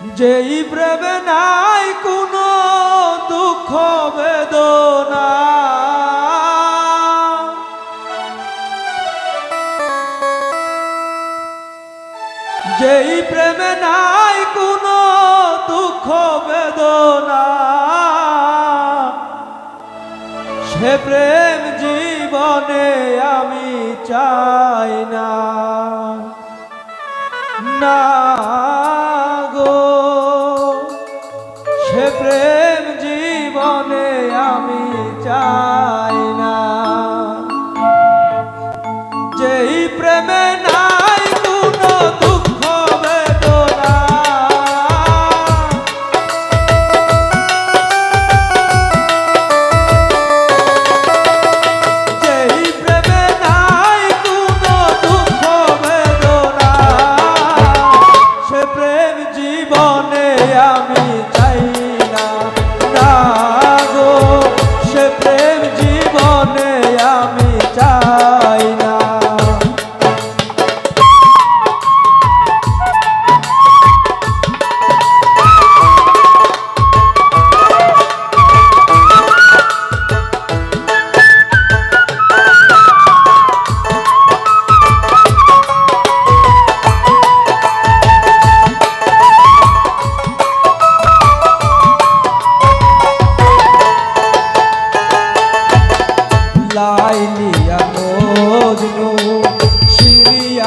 যেই প্রেমে নাই কোনো দুঃখ, বেদনা। যেই প্রেমে নাই কোনো দুঃখ, বেদনা। সে প্রেম জীবনে আমি চাই না। না।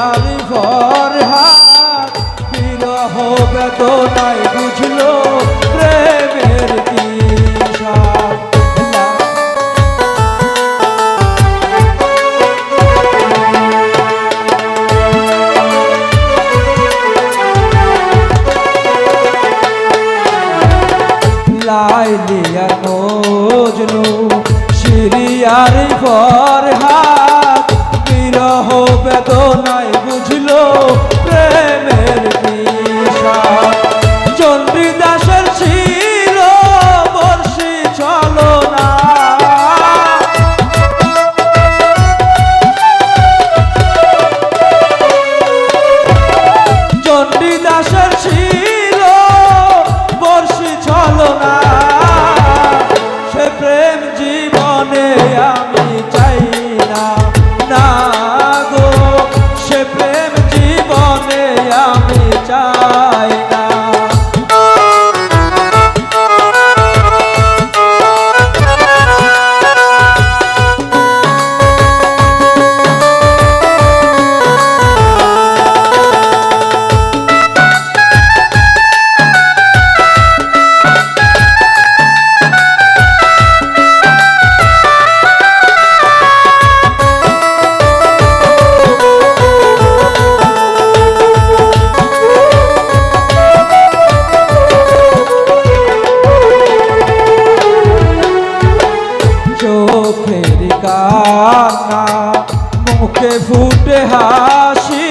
সিরিয়াল ফরহাদ বিরহ বেদনায় বুঝলো প্রেমের দিশা। লাইলিয়া মজনু সিরিয়ার ফরহাদ চলো কান্না মুখে ফুটে হাসি,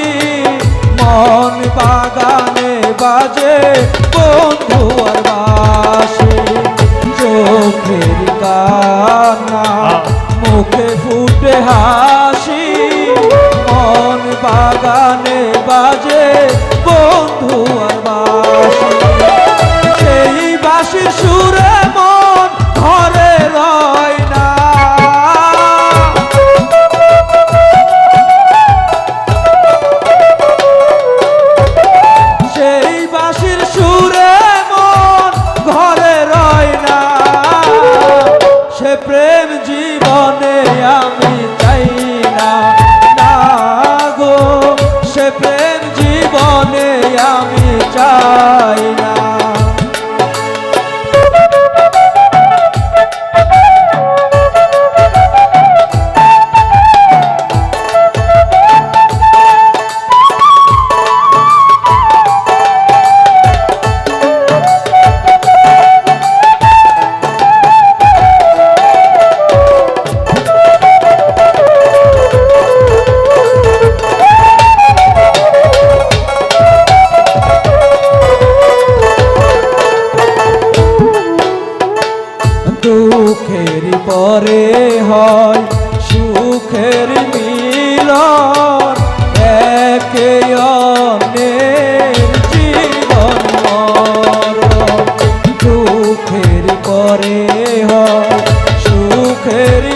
মন বাগানে বাজে বন্ধু আর বাসি। চোখের কান্না মুখে ফুটে হাসি, মন বাগানে বাজে বন্ধু আর বাসি। চাই। সুখের